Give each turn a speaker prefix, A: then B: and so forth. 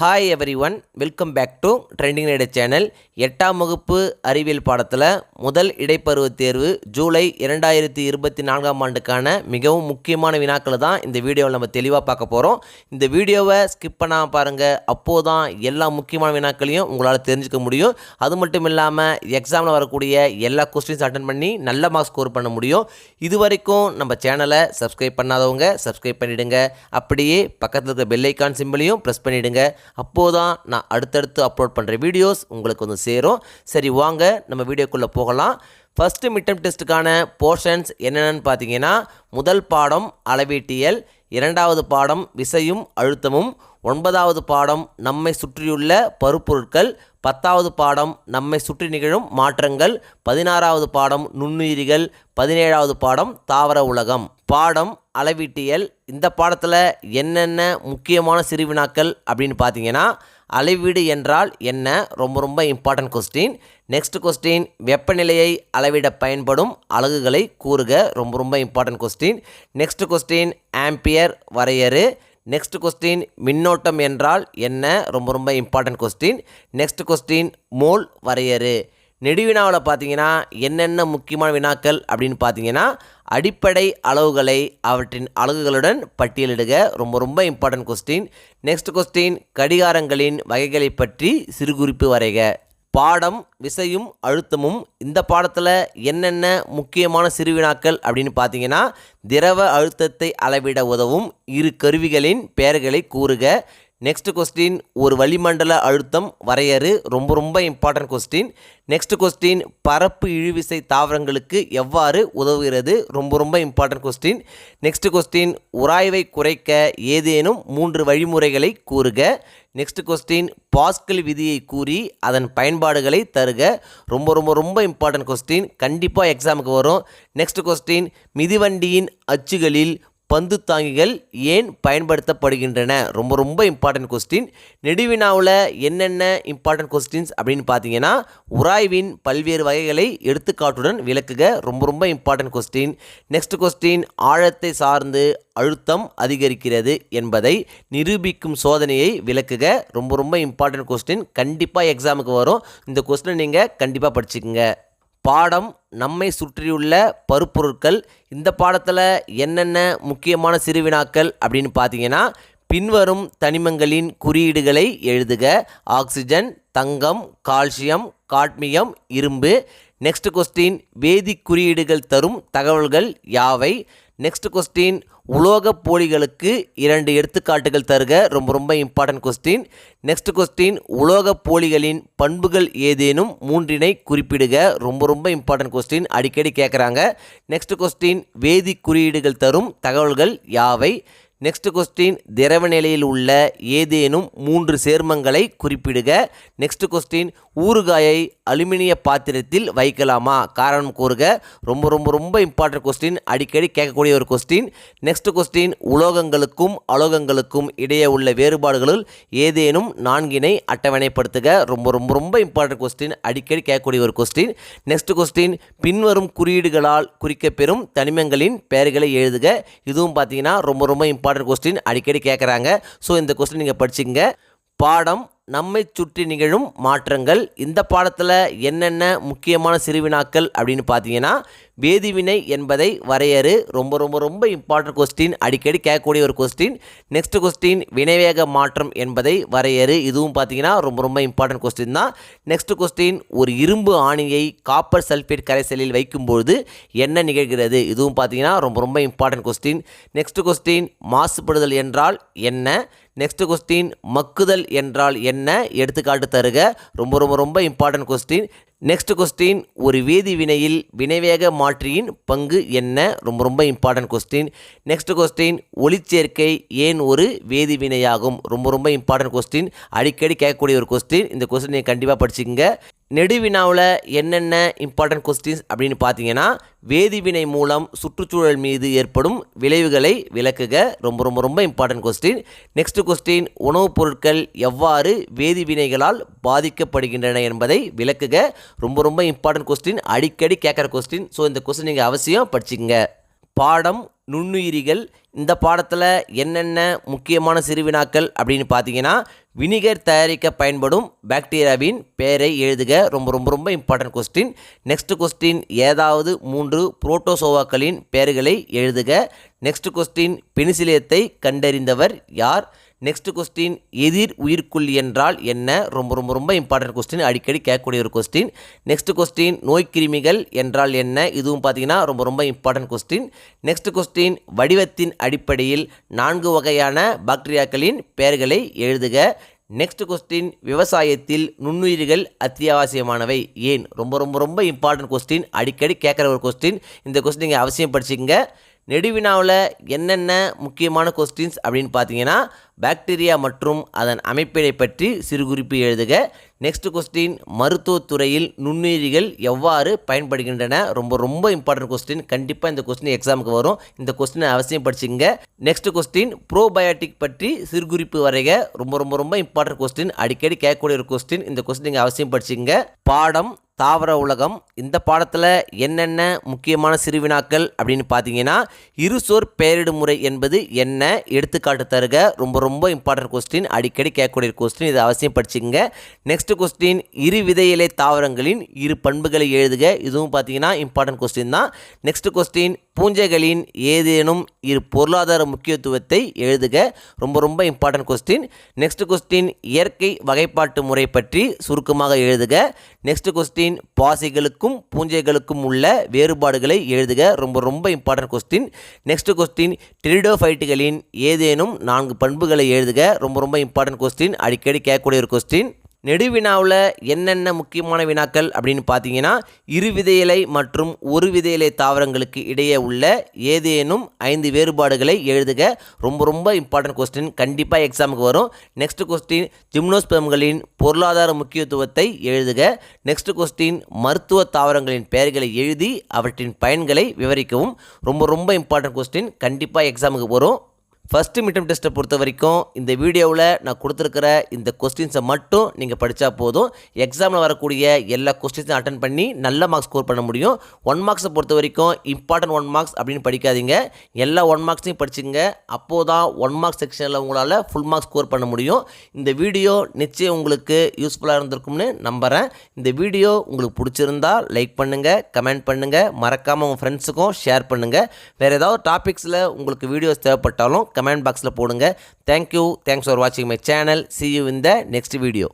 A: Hi everyone welcome back to trending night channel எட்டாம் வகுப்பு அறிவியல் பாடத்தில் முதல் இடைப்பருவத் தேர்வு ஜூலை இரண்டாயிரத்தி இருபத்தி நான்காம் ஆண்டுக்கான மிகவும் முக்கியமான வினாக்களை தான் இந்த வீடியோவில் நம்ம தெளிவாக பார்க்க போகிறோம் இந்த வீடியோவை ஸ்கிப் பண்ணாமல் பாருங்கள் அப்போது தான் எல்லா முக்கியமான வினாக்களையும் உங்களால் தெரிஞ்சுக்க முடியும். அது மட்டும் இல்லாமல் எக்ஸாமில் வரக்கூடிய எல்லா கொஸ்டின்ஸ் அட்டன் பண்ணி நல்ல மார்க் ஸ்கோர் பண்ண முடியும். இது வரைக்கும் நம்ம சேனலை சப்ஸ்கிரைப் பண்ணாதவங்க சப்ஸ்கிரைப் பண்ணிவிடுங்க அப்படியே பக்கத்தில் இருக்க பெல்லைக்கான் சிம்பிளையும் ப்ரெஸ் பண்ணிவிடுங்க அப்போது தான் நான் அடுத்தடுத்து அப்லோட் பண்ணுற வீடியோஸ் உங்களுக்கு வந்து சேரும். சரி வாங்க நம்ம வீடியோக்குள்ளே போகலாம். ஃபஸ்ட்டு மிட்டம் டெஸ்ட்டுக்கான போர்ஷன்ஸ் என்னென்னு பார்த்தீங்கன்னா முதல் பாடம் அளவீட்டியல் இரண்டாவது பாடம் விசையும் அழுத்தமும் ஒன்பதாவது பாடம் நம்மை சுற்றியுள்ள பருப்பொருட்கள் பத்தாவது பாடம் நம்மை சுற்றி நிகழும் மாற்றங்கள் பதினாறாவது பாடம் நுண்ணுயிரிகள் பதினேழாவது பாடம் தாவர உலகம். பாடம் அளவீட்டியல் இந்த பாடத்தில் என்னென்ன முக்கியமான சிறுவினாக்கள் அப்படின்னு பார்த்தீங்கன்னா அளவீடு என்றால் என்ன? ரொம்ப ரொம்ப இம்பார்ட்டன்ட் கொஸ்டின் நெக்ஸ்ட் கொஸ்டின் வெப்பநிலையை அளவிட பயன்படும் அலகுகளை கூறுக. ரொம்ப ரொம்ப important question next question ampere வரையறு. Next question மின்னோட்டம் என்றால் என்ன? ரொம்ப ரொம்ப important question next question mole வரையறு. நெடுவினாவில் பார்த்தீங்கன்னா என்னென்ன முக்கியமான வினாக்கள் அப்படின்னு பார்த்தீங்கன்னா அடிப்படை அளவுகளை அவற்றின் அலகுகளுடன் பட்டியலிடுக. ரொம்ப ரொம்ப இம்பார்ட்டன்ட் கொஸ்டின் நெக்ஸ்ட் கொஸ்டின் கடிகாரங்களின் வகைகளை பற்றி சிறுகுறிப்பு வரைக. பாடம் விசையும் அழுத்தமும் இந்த பாடத்தில் என்னென்ன முக்கியமான சிறுவினாக்கள் அப்படின்னு பார்த்தீங்கன்னா திரவ அழுத்தத்தை அளவிட உதவும் இரு கருவிகளின் பெயர்களை கூறுக. நெக்ஸ்ட் கொஸ்டின் ஒரு வளிமண்டல அழுத்தம் வரையறு ரொம்ப ரொம்ப இம்பார்ட்டன்ட் கொஸ்டின் நெக்ஸ்ட் கொஸ்டின் பரப்பு இழுவிசை தாவரங்களுக்கு எவ்வாறு உதவுகிறது? ரொம்ப ரொம்ப இம்பார்ட்டன்ட் கொஸ்டின் நெக்ஸ்ட் கொஸ்டின் உராய்வை குறைக்க ஏதேனும் மூன்று வழிமுறைகளை கூறுக. நெக்ஸ்ட் கொஸ்டின் பாஸ்கல் விதியை கூறி அதன் பயன்பாடுகளை தருக. ரொம்ப ரொம்ப ரொம்ப இம்பார்ட்டன்ட் கொஸ்டின் கண்டிப்பாக எக்ஸாமுக்கு வரும். நெக்ஸ்ட் கொஸ்டின் மிதிவண்டியின் அச்சுகளில் பந்து தாங்கிகள் ஏன் பயன்படுத்தப்படுகின்றன? ரொம்ப ரொம்ப இம்பார்ட்டன்ட் கொஸ்டின் நெடுவினாவில் என்னென்ன இம்பார்ட்டன்ட் கொஸ்டின்ஸ் அப்படின்னு பார்த்தீங்கன்னா உராய்வின் பல்வேறு வகைகளை எடுத்துக்காட்டுடன் விளக்குக. ரொம்ப ரொம்ப இம்பார்ட்டன்ட் கொஸ்டின் நெக்ஸ்ட் கொஸ்டின் ஆழத்தை சார்ந்து அழுத்தம் அதிகரிக்கிறது என்பதை நிரூபிக்கும் சோதனையை விளக்குக. ரொம்ப ரொம்ப இம்பார்ட்டன்ட் கொஸ்டின் கண்டிப்பாக எக்ஸாமுக்கு வரும். இந்த கொஸ்டினை நீங்கள் கண்டிப்பாக படிச்சுக்கோங்க. பாடம் நம்மை சுற்றியுள்ள பருப்பொருட்கள். இந்த பாடத்தில் என்னென்ன முக்கியமான சிறுவினாக்கள் அப்படின்னு பார்த்தீங்கன்னா பின்வரும் தனிமங்களின் குறியீடுகளை எழுதுக. ஆக்சிஜன் தங்கம் கால்சியம் காட்மியம் இரும்பு. நெக்ஸ்ட் கொஸ்டின் வேதி குறியீடுகள் தரும் தகவல்கள் யாவை? நெக்ஸ்ட் கொஸ்டின் உலோகப் போலிகளுக்கு இரண்டு எடுத்துக்காட்டுகள் தருக. ரொம்ப ரொம்ப இம்பார்ட்டன்ட் கொஸ்டின் நெக்ஸ்ட் கொஸ்டின் உலோகப் போலிகளின் பண்புகள் ஏதேனும் மூன்றினை குறிப்பிடுக. ரொம்ப ரொம்ப இம்பார்ட்டன்ட் கொஸ்டின் அடிக்கடி கேட்குறாங்க நெக்ஸ்ட் கொஸ்டின் வேதி குறியீடுகள் தரும் தகவல்கள் யாவை? நெக்ஸ்ட் கொஸ்டின் திரவ நிலையில் உள்ள ஏதேனும் மூன்று சேர்மங்களை குறிப்பிடுக. நெக்ஸ்ட் கொஸ்டின் ஊறுகாயை அலுமினிய பாத்திரத்தில் வைக்கலாமா? காரணம் கூறுக. ரொம்ப ரொம்ப ரொம்ப இம்பார்ட்டன்ட் கொஸ்டின் அடிக்கடி கேட்கக்கூடிய ஒரு கொஸ்டின் நெக்ஸ்ட் கொஸ்டின் உலோகங்களுக்கும் அலோகங்களுக்கும் இடையே உள்ள வேறுபாடுகளுள் ஏதேனும் நான்கினை அட்டவணைப்படுத்துக. ரொம்ப ரொம்ப ரொம்ப இம்பார்ட்டன்ட் கொஸ்டின் அடிக்கடி கேட்கக்கூடிய ஒரு கொஸ்டின் நெக்ஸ்ட் கொஸ்டின் பின்வரும் குறியீடுகளால் குறிக்கப்பெறும் தனிமங்களின் பெயர்களை எழுதுக. இதுவும் பார்த்தீங்கன்னா ரொம்ப ரொம்ப இம்பார்ட்டன்ட் கொஸ்டின் அடிக்கடி கேட்குறாங்க ஸோ இந்த கொஸ்டின் நீங்கள் படிச்சுங்க பாடம் நம்மை சுற்றி நிகழும் மாற்றங்கள். இந்த பாடத்தில் என்னென்ன முக்கியமான சிறுவினாக்கள் அப்படின்னு பார்த்தீங்கன்னா வேதிவினை என்பதை வரையறு. ரொம்ப ரொம்ப ரொம்ப இம்பார்ட்டன்ட் கொஸ்டின் அடிக்கடி கேட்கக்கூடிய ஒரு கொஸ்டின் நெக்ஸ்ட் கொஸ்டின் வினைவேக மாற்றம் என்பதை வரையறு. இதுவும் பார்த்தீங்கன்னா ரொம்ப ரொம்ப இம்பார்ட்டன்ட் கொஸ்டின் தான். நெக்ஸ்ட் கொஸ்டின் ஒரு இரும்பு ஆணியை காப்பர் சல்ஃபேட் கரைசலில் வைக்கும்போது என்ன நிகழ்கிறது? இதுவும் பார்த்தீங்கன்னா ரொம்ப ரொம்ப இம்பார்ட்டன்ட் கொஸ்டின் நெக்ஸ்ட் கொஸ்டின் மாசுபடுதல் என்றால் என்ன? நெக்ஸ்ட் கொஸ்டின் மக்குதல் என்றால் என்ன? எடுத்துக்காட்டு தருக. ரொம்ப ரொம்ப ரொம்ப இம்பார்ட்டன்ட் கொஸ்டின் நெக்ஸ்ட் கொஸ்டின் ஒரு வேதி வினையில் வினைவேக மாற்றியின் பங்கு என்ன? ரொம்ப ரொம்ப இம்பார்ட்டன்ட் கொஸ்டின் நெக்ஸ்ட் கொஸ்டின் ஒளிச்சேர்க்கை ஏன் ஒரு வேதி வினையாகும்? ரொம்ப ரொம்ப இம்பார்ட்டன்ட் கொஸ்டின் அடிக்கடி கேட்கக்கூடிய ஒரு கொஸ்டின் இந்த கொஸ்டின் நீங்கள் கண்டிப்பாக படிச்சுக்கங்க. நெடுவினாவில் என்னென்ன இம்பார்ட்டன்ட் கொஸ்டின்ஸ் அப்படின்னு பார்த்தீங்கன்னா வேதிவினை மூலம் சுற்றுச்சூழல் மீது ஏற்படும் விளைவுகளை விளக்குக. ரொம்ப ரொம்ப ரொம்ப இம்பார்ட்டன்ட் கொஸ்டின் நெக்ஸ்ட் கொஸ்டின் உணவுப் பொருட்கள் எவ்வாறு வேதிவினைகளால் பாதிக்கப்படுகின்றன என்பதை விளக்குக. ரொம்ப ரொம்ப இம்பார்ட்டன்ட் கொஸ்டின் அடிக்கடி கேட்குற கொஸ்டின் ஸோ இந்த கொஸ்டின் நீங்கள் அவசியம் படிச்சுங்க பாடம் நுண்ணுயிரிகள் இந்த பாடத்தில் என்னென்ன முக்கியமான சிறுவினாக்கள் அப்படின்னு பார்த்தீங்கன்னா வினிகர் தயாரிக்க பயன்படும் பாக்டீரியாவின் பெயரை எழுதுக. ரொம்ப ரொம்ப ரொம்ப இம்பார்ட்டன்ட் கொஸ்டின் நெக்ஸ்ட் கொஸ்டின் ஏதாவது மூன்று புரோட்டோசோவாக்களின் பெயர்களை எழுதுக. நெக்ஸ்ட் கொஸ்டின் பெனிசிலியத்தை கண்டறிந்தவர் யார்? நெக்ஸ்ட் கொஸ்டின் எதிர் உயிர்க்குள்ளி என்றால் என்ன? ரொம்ப ரொம்ப ரொம்ப இம்பார்ட்டன்ட் கொஸ்டின் அடிக்கடி கேட்கக்கூடிய ஒரு கொஸ்டின் நெக்ஸ்ட் கொஸ்டின் நோய்க்கிருமிகள் என்றால் என்ன? இதுவும் பார்த்தீங்கன்னா ரொம்ப ரொம்ப இம்பார்ட்டன்ட் கொஸ்டின் நெக்ஸ்ட் கொஸ்டின் வடிவத்தின் அடிப்படையில் நான்கு வகையான பாக்டீரியாக்களின் பெயர்களை எழுதுக. நெக்ஸ்ட் கொஸ்டின் விவசாயத்தில் நுண்ணுயிர்கள் அத்தியாவசியமானவை. ஏன்? ரொம்ப ரொம்ப ரொம்ப இம்பார்ட்டன்ட் கொஸ்டின் அடிக்கடி கேட்குற ஒரு கொஸ்டின் இந்த கொஸ்டின் நீங்கள் அவசியம் படிச்சிங்க நெடுவினாவில் என்னென்ன முக்கியமான கொஸ்டின்ஸ் அப்படின்னு பார்த்தீங்கன்னா பாக்டீரியா மற்றும் அதன் அமைப்பினை பற்றி சிறு குறிப்பு எழுதுக. நெக்ஸ்ட் கொஸ்டின் மருத்துவத்துறையில் நுண்ணுயிரிகள் எவ்வாறு பயன்படுகின்றன? ரொம்ப ரொம்ப இம்பார்ட்டன்ட் கொஸ்டின் கண்டிப்பாக இந்த கொஸ்டின் எக்ஸாமுக்கு வரும். இந்த கொஸ்டினை அவசியம் படிச்சுங்க நெக்ஸ்ட் கொஸ்டின் ப்ரோபயோட்டிக் பற்றி சிறு குறிப்பு வரைக. ரொம்ப ரொம்ப ரொம்ப இம்பார்ட்டன்ட் கொஸ்டின் அடிக்கடி கேட்கக்கூடிய ஒரு கொஸ்டின் இந்த கொஸ்டின் நீங்கள் அவசியம் படிச்சுங்க பாடம் தாவர உலகம். இந்த பாடத்தில் என்னென்ன முக்கியமான சிறுவினாக்கள் அப்படின்னு பார்த்தீங்கன்னா இருசோர் பெயரிடும் முறை என்பது என்ன? எடுத்துக்காட்டு தருக. ரொம்ப ரொம்ப ரொம்ப இம்பார்ட்டன்ட் கொஸ்டின் அடிக்கடி கேட்கக்கூடிய கொஸ்டின் இதை அவசியம் படிச்சுங்க நெக்ஸ்ட் கொஸ்டின் இரு விதையிலை தாவரங்களின் இரு பண்புகளை எழுதுக. இதுவும் பார்த்தீங்கன்னா இம்பார்ட்டன்ட் கொஸ்டின் தான். நெக்ஸ்ட் கொஸ்டின் பூஞ்சைகளின் ஏதேனும் இரு பொருளாதார முக்கியத்துவத்தை எழுதுக. ரொம்ப ரொம்ப இம்பார்ட்டன்ட் கொஸ்டின் நெக்ஸ்ட் கொஸ்டின் இயற்கை வகைப்பாட்டு முறை பற்றி சுருக்கமாக எழுதுக. நெக்ஸ்ட் கொஸ்டின் பாசிகளுக்கும் பூஞ்சைகளுக்கும் உள்ள வேறுபாடுகளை எழுதுக. ரொம்ப ரொம்ப இம்பார்ட்டன்ட் கொஸ்டின் நெக்ஸ்ட் கொஸ்டின் டெரிடோஃபைட்டுகளின் ஏதேனும் நான்கு பண்புகளை எழுதுக. ரொம்ப ரொம்ப இம்பார்ட்டன்ட் கொஸ்டின் அடிக்கடி கேட்கக்கூடிய ஒரு கொஸ்டின் நெடுவினாவில் என்னென்ன முக்கியமான வினாக்கள் அப்படின்னு பார்த்தீங்கன்னா இரு விதையிலை மற்றும் ஒரு விதையிலை தாவரங்களுக்கு இடையே உள்ள ஏதேனும் ஐந்து வேறுபாடுகளை எழுதுக. ரொம்ப ரொம்ப இம்பார்ட்டன்ட் கொஸ்டின் கண்டிப்பாக எக்ஸாமுக்கு வரும். நெக்ஸ்ட் கொஸ்டின் ஜிம்னோஸ்பெம்களின் பொருளாதார முக்கியத்துவத்தை எழுதுக. நெக்ஸ்ட் கொஸ்டின் மருத்துவ தாவரங்களின் பெயர்களை எழுதி அவற்றின் பயன்களை விவரிக்கவும். ரொம்ப ரொம்ப இம்பார்ட்டன்ட் கொஸ்டின் கண்டிப்பாக எக்ஸாமுக்கு வரும். ஃபஸ்ட்டு மிட்டம் டெஸ்ட்டை பொறுத்த வரைக்கும் இந்த வீடியோவில் நான் கொடுத்துருக்கிற இந்த கொஸ்டின்ஸை மட்டும் நீங்கள் படித்தா போதும். எக்ஸாமில் வரக்கூடிய எல்லா கொஸ்டின்ஸும் அட்டன் பண்ணி நல்ல மார்க்ஸ் ஸ்கோர் பண்ண முடியும். ஒன் மார்க்ஸை பொறுத்த வரைக்கும் இம்பார்ட்டன்ட் ஒன் மார்க்ஸ் அப்படின்னு படிக்காதீங்க. எல்லா ஒன் மார்க்ஸையும் படிச்சுங்க அப்போது தான் ஒன் மார்க்ஸ் செக்ஷனில் உங்களால் ஃபுல் மார்க்ஸ் ஸ்கோர் பண்ண முடியும். இந்த வீடியோ நிச்சயம் உங்களுக்கு யூஸ்ஃபுல்லாக இருந்திருக்கும்னு நம்புகிறேன் இந்த வீடியோ உங்களுக்கு பிடிச்சிருந்தா லைக் பண்ணுங்கள் கமெண்ட் பண்ணுங்கள் மறக்காமல் உங்கள் ஃப்ரெண்ட்ஸுக்கும் ஷேர் பண்ணுங்கள் வேறு ஏதாவது டாபிக்ஸில் உங்களுக்கு வீடியோஸ் தேவைப்பட்டாலும் கமெண்ட் பாக்ஸில் போடுங்க. தேங்க்யூ தேங்க்ஸ் ஃபார் வாட்சிங் மை சேனல் சி யூ இந்த த நெக்ஸ்ட் வீடியோ